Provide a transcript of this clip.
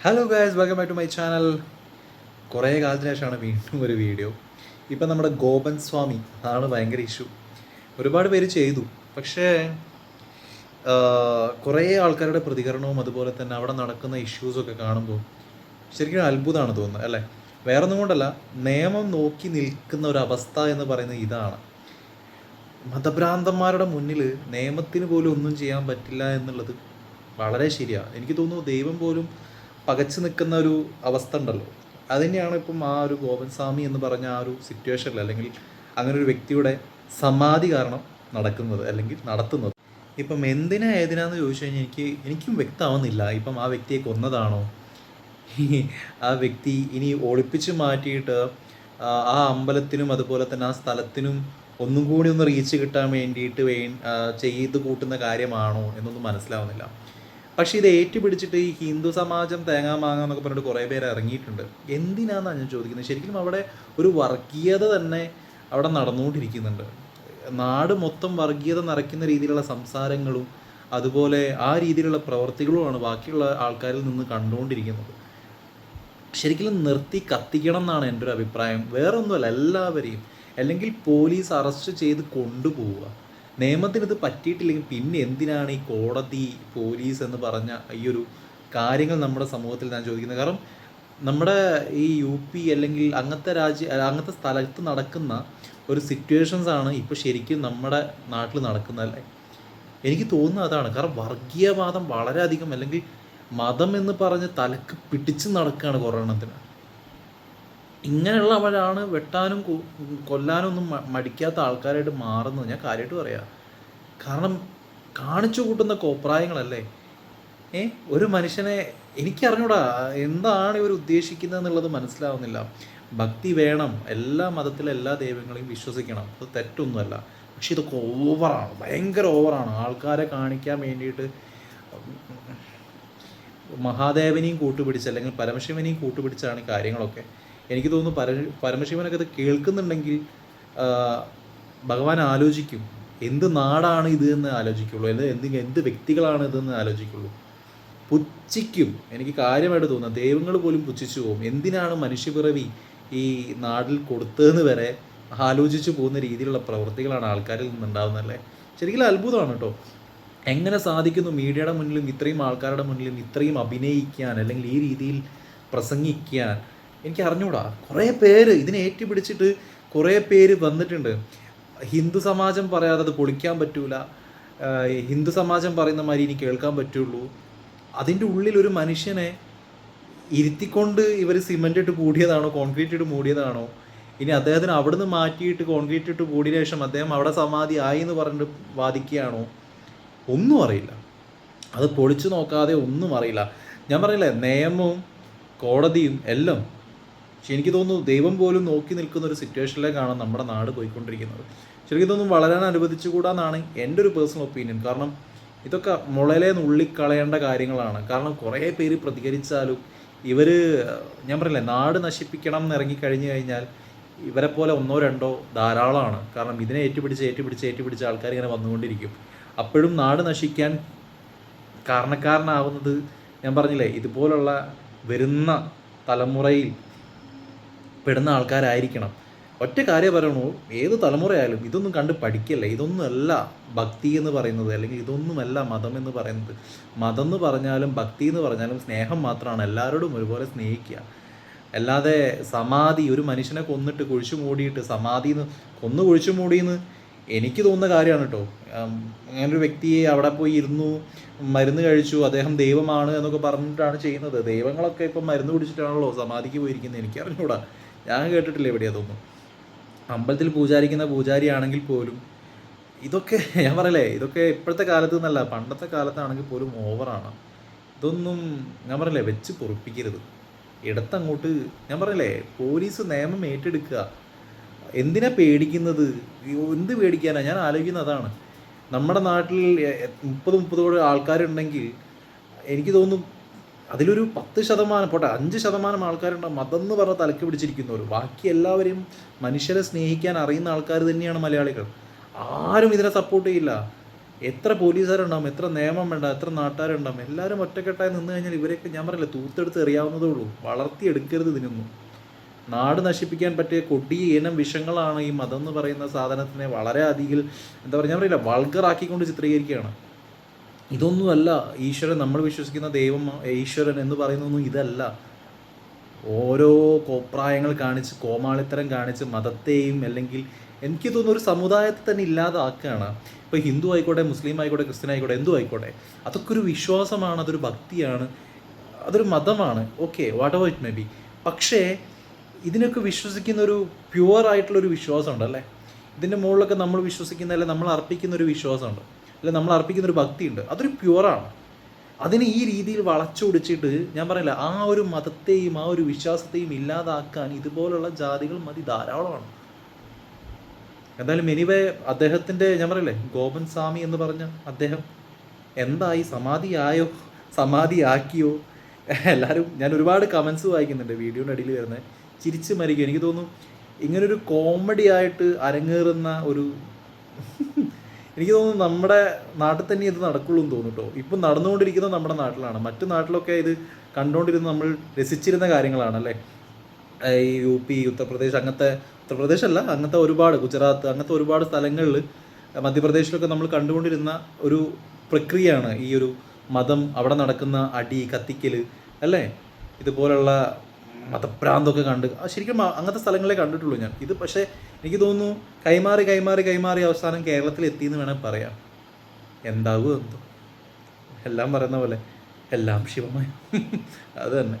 Hello guys welcome back to my channel കുറേ കാലത്തിന് ശേഷമാണ് വീണ്ടും ഒരു വീഡിയോ ഇപ്പം നമ്മുടെ ഗോപൻ സ്വാമി അതാണ് ഭയങ്കര ഇഷ്യൂ ഒരുപാട് പേര് ചെയ്തു. പക്ഷേ കുറേ ആൾക്കാരുടെ പ്രതികരണവും അതുപോലെ തന്നെ അവിടെ നടക്കുന്ന ഇഷ്യൂസൊക്കെ കാണുമ്പോൾ ശരിക്കും അത്ഭുതമാണ് തോന്നുന്നത് അല്ലേ? വേറെ ഒന്നും കൊണ്ടല്ല നിയമം നോക്കി നിൽക്കുന്ന ഒരു അവസ്ഥ എന്ന് പറയുന്നത് ഇതാണ്. മതഭ്രാന്തന്മാരുടെ മുന്നിൽ നിയമത്തിന് പോലും ഒന്നും ചെയ്യാൻ പറ്റില്ല എന്നുള്ളത് വളരെ ശരിയാണ് എനിക്ക് തോന്നുന്നു ദൈവം പോലും പകച്ചു നിൽക്കുന്ന ഒരു അവസ്ഥ ഉണ്ടല്ലോ. അതുതന്നെയാണ് ഇപ്പം ആ ഒരു ഗോപൻ സ്വാമി എന്ന് പറഞ്ഞ ആ ഒരു സിറ്റുവേഷനിൽ അല്ലെങ്കിൽ അങ്ങനെ ഒരു വ്യക്തിയുടെ സമാധി കാരണം നടക്കുന്നത് അല്ലെങ്കിൽ നടത്തുന്നത്. ഇപ്പം എന്തിനാ ഏതിനാന്ന് ചോദിച്ചു കഴിഞ്ഞാൽ എനിക്ക് എനിക്കും വ്യക്തമാവുന്നില്ല. ഇപ്പം ആ വ്യക്തിയെ കൊന്നതാണോ? ആ വ്യക്തി ഇനി ഒളിപ്പിച്ച് മാറ്റിയിട്ട് ആ അമ്പലത്തിനും അതുപോലെ തന്നെ ആ സ്ഥലത്തിനും ഒന്നും കൂടി ഒന്ന് റീച്ച് കിട്ടാൻ വേണ്ടിയിട്ട് വേ ചെയ്ത് കൂട്ടുന്ന കാര്യമാണോ എന്നൊന്നും മനസ്സിലാവുന്നില്ല. പക്ഷേ ഇത് ഏറ്റുപിടിച്ചിട്ട് ഈ ഹിന്ദു സമാജം തേങ്ങാ മാങ്ങ എന്നൊക്കെ പറഞ്ഞിട്ട് കുറേ പേര് ഇറങ്ങിയിട്ടുണ്ട്. എന്തിനാണെന്നാണ് ഞാൻ ചോദിക്കുന്നത്? ശരിക്കും അവിടെ ഒരു വർഗീയത തന്നെ അവിടെ നടന്നുകൊണ്ടിരിക്കുന്നുണ്ട്. നാട് മൊത്തം വർഗീയത നിറയ്ക്കുന്ന രീതിയിലുള്ള സംസാരങ്ങളും അതുപോലെ ആ രീതിയിലുള്ള പ്രവർത്തികളുമാണ് ബാക്കിയുള്ള ആൾക്കാരിൽ നിന്ന് കണ്ടുകൊണ്ടിരിക്കുന്നത്. ശരിക്കും നിർത്തി കത്തിക്കണം എന്നാണ് എന്റെ ഒരു അഭിപ്രായം. വേറൊന്നുമല്ല എല്ലാവരെയും അല്ലെങ്കിൽ പോലീസ് അറസ്റ്റ് ചെയ്ത് കൊണ്ടുപോവുക. നിയമത്തിന് ഇത് പറ്റിയിട്ടില്ലെങ്കിൽ പിന്നെ എന്തിനാണ് ഈ കോടതി പോലീസ് എന്ന് പറഞ്ഞ ഈ ഒരു കാര്യങ്ങൾ നമ്മുടെ സമൂഹത്തിൽ ഞാൻ ചോദിക്കുന്നത്? കാരണം നമ്മുടെ ഈ യു പി അല്ലെങ്കിൽ അങ്ങനത്തെ രാജ്യ അങ്ങനത്തെ സ്ഥലത്ത് നടക്കുന്ന ഒരു സിറ്റുവേഷൻസ് ആണ് ഇപ്പോൾ ശരിക്കും നമ്മുടെ നാട്ടിൽ നടക്കുന്നതല്ലേ എനിക്ക് തോന്നുന്നത് അതാണ്. കാരണം വർഗീയവാദം വളരെയധികം അല്ലെങ്കിൽ മതം എന്ന് പറഞ്ഞ് തലക്ക് പിടിച്ച് നടക്കുകയാണ് കൊറോണത്തിന്. ഇങ്ങനെയുള്ളവരാണ് വെട്ടാനും കൊല്ലാനും ഒന്നും മടിക്കാത്ത ആൾക്കാരായിട്ട് മാറുന്നത്. ഞാൻ കാര്യമായിട്ട് പറയാം. കാരണം കാണിച്ചു കൂട്ടുന്ന കോപ്രായങ്ങളല്ലേ? ഏ? ഒരു മനുഷ്യനെ എനിക്കറിഞ്ഞൂടാ. എന്താണ് ഇവർ ഉദ്ദേശിക്കുന്നത് എന്നുള്ളത് മനസ്സിലാവുന്നില്ല. ഭക്തി വേണം. എല്ലാ മതത്തിലെ എല്ലാ ദൈവങ്ങളെയും വിശ്വസിക്കണം. അത് തെറ്റൊന്നുമല്ല. പക്ഷെ ഇതൊക്കെ ഓവറാണ്. ഭയങ്കര ഓവറാണ്. ആൾക്കാരെ കാണിക്കാൻ വേണ്ടിയിട്ട് മഹാദേവനെയും കൂട്ടുപിടിച്ച് അല്ലെങ്കിൽ പരമശിവനെയും കൂട്ടുപിടിച്ചാണ് കാര്യങ്ങളൊക്കെ. എനിക്ക് തോന്നുന്നു പര പരമശിവനൊക്കെ ഇത് കേൾക്കുന്നുണ്ടെങ്കിൽ ഭഗവാൻ ആലോചിക്കും എന്ത് നാടാണ് ഇത് എന്ന് ആലോചിക്കുള്ളൂ. എന്ത് എന്ത് എന്ത് വ്യക്തികളാണ് ഇതെന്ന് ആലോചിക്കുള്ളൂ. പുച്ഛിക്കും. എനിക്ക് കാര്യമായിട്ട് തോന്നുന്നത് ദൈവങ്ങൾ പോലും പുച്ഛിച്ചു പോകും. എന്തിനാണ് മനുഷ്യപിറവി ഈ നാടിൽ കൊടുത്തതെന്ന് വരെ ആലോചിച്ചു പോകുന്ന രീതിയിലുള്ള പ്രവൃത്തികളാണ് ആൾക്കാരിൽ നിന്നുണ്ടാവുന്നതല്ലേ ശരിക്കും അത്ഭുതമാണ് കേട്ടോ. എങ്ങനെ സാധിക്കുന്നു മീഡിയയുടെ മുന്നിലും ഇത്രയും ആൾക്കാരുടെ മുന്നിലും ഇത്രയും അഭിനയിക്കാൻ അല്ലെങ്കിൽ ഈ രീതിയിൽ പ്രസംഗിക്കാൻ എനിക്ക് അറിഞ്ഞൂടാ കുറേ പേര് ഇതിനെ ഏറ്റുപിടിച്ചിട്ട് കുറേ പേര് വന്നിട്ടുണ്ട്. ഹിന്ദു സമാജം പറയാതെ അത് പൊളിക്കാൻ പറ്റൂല. ഹിന്ദു സമാജം പറയുന്ന മാതിരി ഇനി കേൾക്കാൻ പറ്റുള്ളൂ. അതിന്റെ ഉള്ളിൽ ഒരു മനുഷ്യനെ ഇരുത്തിക്കൊണ്ട് ഇവർ സിമെന്റ് ഇട്ട് കൂടിയതാണോ കോൺക്രീറ്റ് ഇട്ട് മൂടിയതാണോ? ഇനി അദ്ദേഹത്തിന് അവിടുന്ന് മാറ്റിയിട്ട് കോൺക്രീറ്റ് ഇട്ട് കൂടിയ ശേഷം അദ്ദേഹം അവിടെ സമാധി ആയി എന്ന് പറഞ്ഞിട്ട് വാദിക്കുകയാണോ? ഒന്നും അറിയില്ല. അത് പൊളിച്ചു നോക്കാതെ ഒന്നും അറിയില്ല. ഞാൻ പറയില്ലേ നിയമവും കോടതിയും എല്ലാം പക്ഷെ എനിക്ക് തോന്നുന്നു ദൈവം പോലും നോക്കി നിൽക്കുന്ന ഒരു സിറ്റുവേഷനിലേക്കാണ് നമ്മുടെ നാട് പോയിക്കൊണ്ടിരിക്കുന്നത്. ശരിക്കും തോന്നുന്നു വളരാൻ അനുവദിച്ചുകൂടാന്നാണ് എന്റെ ഒരു പേഴ്സണൽ ഒപ്പീനിയൻ. കാരണം ഇതൊക്കെ മുളയിലെ നുള്ളിക്കളയേണ്ട കാര്യങ്ങളാണ്. കാരണം കുറേ പേര് പ്രതികരിച്ചാലും ഇവർ ഞാൻ പറയില്ലേ നാട് നശിപ്പിക്കണം എന്ന് ഇറങ്ങിക്കഴിഞ്ഞു കഴിഞ്ഞാൽ ഇവരെ പോലെ ഒന്നോ രണ്ടോ ധാരാളമാണ്. കാരണം ഇതിനെ ഏറ്റുപിടിച്ച് ഏറ്റുപിടിച്ച് ഏറ്റുപിടിച്ച് ആൾക്കാർ ഇങ്ങനെ വന്നുകൊണ്ടിരിക്കും. അപ്പോഴും നാട് നശിക്കാൻ കാരണക്കാരനാവുന്നത് ഞാൻ പറഞ്ഞില്ലേ ഇതുപോലുള്ള വരുന്ന തലമുറയിൽ പെടുന്ന ആൾക്കാരായിരിക്കണം. ഒറ്റ കാര്യം പറയണു ഏത് തലമുറയായാലും ഇതൊന്നും കണ്ട് പഠിക്കല്ല. ഇതൊന്നുമല്ല ഭക്തി എന്ന് പറയുന്നത് അല്ലെങ്കിൽ ഇതൊന്നുമല്ല മതം എന്ന് പറയുന്നത്. മതം എന്ന് പറഞ്ഞാലും ഭക്തി എന്ന് പറഞ്ഞാലും സ്നേഹം മാത്രമാണ്. എല്ലാവരോടും ഒരുപോലെ സ്നേഹിക്കുക. അല്ലാതെ സമാധി ഒരു മനുഷ്യനെ കൊന്നിട്ട് കുഴിച്ചു മൂടിയിട്ട് സമാധി എന്ന് കൊന്നു കുഴിച്ചു മൂടിയെന്ന് എനിക്ക് തോന്നുന്ന കാര്യമാണ് കേട്ടോ. അങ്ങനെ ഒരു വ്യക്തിയെ അവിടെ പോയി ഇരുന്നു മരുന്ന് കഴിച്ചു അദ്ദേഹം ദൈവമാണ് എന്നൊക്കെ പറഞ്ഞിട്ടാണ് ചെയ്യുന്നത്. ദൈവങ്ങളൊക്കെ ഇപ്പം മരുന്ന് കുടിച്ചിട്ടാണല്ലോ സമാധിക്ക് പോയിരിക്കുന്നത്. എനിക്ക് അറിഞ്ഞൂടാ ഞാൻ കേട്ടിട്ടില്ല എവിടെയാ തോന്നുന്നു അമ്പലത്തിൽ പൂജാരിക്കുന്ന പൂജാരി ആണെങ്കിൽ പോലും ഇതൊക്കെ ഞാൻ പറയലേ ഇതൊക്കെ ഇപ്പോഴത്തെ കാലത്ത് എന്നല്ല പണ്ടത്തെ കാലത്താണെങ്കിൽ പോലും ഓവറാണ് ഇതൊന്നും ഞാൻ പറയലേ വെച്ച് പൊറിപ്പിക്കരുത്. ഇടത്തങ്ങോട്ട് ഞാൻ പറയലേ പോലീസ് നിയമം ഏറ്റെടുക്കുക. എന്തിനാ പേടിക്കുന്നത്? എന്ത് പേടിക്കാനാ? ഞാൻ ആലോചിക്കുന്നത് അതാണ്. നമ്മുടെ നാട്ടിൽ മുപ്പത് മുപ്പതോട് ആൾക്കാരുണ്ടെങ്കിൽ എനിക്ക് തോന്നുന്നു അതിലൊരു പത്ത് ശതമാനം പോട്ടെ അഞ്ച് ശതമാനം ആൾക്കാരുണ്ട് മതം എന്ന് പറഞ്ഞ തലക്ക് പിടിച്ചിരിക്കുന്നവർ ബാക്കി എല്ലാവരെയും മനുഷ്യരെ സ്നേഹിക്കാൻ അറിയുന്ന ആൾക്കാർ തന്നെയാണ് മലയാളികൾ. ആരും ഇതിനെ സപ്പോർട്ട് ചെയ്യില്ല. എത്ര പോലീസുകാരുണ്ടാവും എത്ര നിയമം വേണ്ട എത്ര നാട്ടുകാരുണ്ടാവും എല്ലാവരും ഒറ്റക്കെട്ടായി നിന്ന് കഴിഞ്ഞാൽ ഇവരെയൊക്കെ ഞാൻ പറയില്ല തൂത്തെടുത്ത് എറിയാവുന്നതേ ഉള്ളൂ. വളർത്തിയെടുക്കരുത് ഇതിനൊന്നും. നാട് നശിപ്പിക്കാൻ പറ്റിയ കൊടി ഇനം വിഷങ്ങളാണ് ഈ മതം എന്ന് പറയുന്ന സാധനത്തിനെ വളരെ അധികം എന്താ പറയുക ഞാൻ പറയില്ല വൾഗറാക്കിക്കൊണ്ട് ചിത്രീകരിക്കുകയാണ്. ഇതൊന്നുമല്ല ഈശ്വരൻ നമ്മൾ വിശ്വസിക്കുന്ന ദൈവം ഈശ്വരൻ എന്ന് പറയുന്നൊന്നും ഇതല്ല. ഓരോ കോപ്രായങ്ങൾ കാണിച്ച് കോമാളിത്തരം കാണിച്ച് മതത്തെയും അല്ലെങ്കിൽ എനിക്ക് തോന്നുന്നു ഒരു സമുദായത്തെ തന്നെ ഇല്ലാതാക്കുകയാണ്. ഇപ്പോൾ ഹിന്ദു ആയിക്കോട്ടെ മുസ്ലിം ആയിക്കോട്ടെ ക്രിസ്ത്യൻ ആയിക്കോട്ടെ എന്തു ആയിക്കോട്ടെ അതൊക്കെ ഒരു വിശ്വാസമാണ് അതൊരു ഭക്തിയാണ് അതൊരു മതമാണ്. Okay whatever it may be പക്ഷേ ഇതിനൊക്കെ വിശ്വസിക്കുന്ന ഒരു പ്യുവർ ആയിട്ടുള്ള ഒരു വിശ്വാസമുണ്ട് അല്ലേ? ഇതിന്റെ മുകളിലൊക്കെ നമ്മൾ വിശ്വസിക്കുന്ന അല്ലെ നമ്മൾ അർപ്പിക്കുന്ന ഒരു വിശ്വാസമുണ്ട്. അല്ലെ നമ്മൾ അർപ്പിക്കുന്ന ഒരു ഭക്തിയുണ്ട്. അതൊരു പ്യുവറാണ്. അതിനെ ഈ രീതിയിൽ വളച്ചൊടിച്ചിട്ട് ഞാൻ പറയില്ല ആ ഒരു മതത്തെയും ആ ഒരു വിശ്വാസത്തെയും ഇല്ലാതാക്കാൻ ഇതുപോലുള്ള ജാതികൾ മതി ധാരാളമാണ്. എന്തായാലും എനിവേ അദ്ദേഹത്തിന്റെ ഞാൻ പറയില്ലേ ഗോപൻ സ്വാമി എന്ന് പറഞ്ഞ അദ്ദേഹം എന്തായി സമാധിയായോ സമാധിയാക്കിയോ? എല്ലാവരും ഞാൻ ഒരുപാട് കമൻസ് വായിക്കുന്നുണ്ട് വീഡിയോയുടെ അടിയിൽ വരുന്നത്. ചിരിച്ചു മരിക്കും. എനിക്ക് തോന്നുന്നു ഇങ്ങനൊരു കോമഡി ആയിട്ട് അരങ്ങേറുന്ന ഒരു എനിക്ക് തോന്നുന്നു നമ്മുടെ നാട്ടിൽ തന്നെ ഇത് നടക്കുള്ളൂ എന്ന് തോന്നുന്നു കേട്ടോ. ഇപ്പം നടന്നുകൊണ്ടിരിക്കുന്നത് നമ്മുടെ നാട്ടിലാണ്. മറ്റു നാട്ടിലൊക്കെ ഇത് കണ്ടുകൊണ്ടിരുന്ന നമ്മൾ രസിച്ചിരുന്ന കാര്യങ്ങളാണ് അല്ലേ? ഈ യു പി ഉത്തർപ്രദേശ് അങ്ങനത്തെ ഉത്തർപ്രദേശ് അല്ല അങ്ങനത്തെ ഒരുപാട് ഗുജറാത്ത് അങ്ങനത്തെ ഒരുപാട് സ്ഥലങ്ങളിൽ മധ്യപ്രദേശിലൊക്കെ നമ്മൾ കണ്ടുകൊണ്ടിരുന്ന ഒരു പ്രക്രിയയാണ് ഈ ഒരു മതം അവിടെ നടക്കുന്ന അടി കത്തിക്കൽ അല്ലേ? ഇതുപോലുള്ള മതഭ്രാന്തൊക്കെ കണ്ട് ശരിക്കും അങ്ങനത്തെ സ്ഥലങ്ങളെ കണ്ടിട്ടുള്ളൂ ഞാൻ. ഇത് പക്ഷേ എനിക്ക് തോന്നുന്നു കൈമാറി കൈമാറി കൈമാറി അവസാനം കേരളത്തിൽ എത്തിയെന്ന് വേണേൽ പറയാം എന്താകും എന്തോ. എല്ലാം പറയുന്ന പോലെ എല്ലാം ശിവമയം. അത് തന്നെ.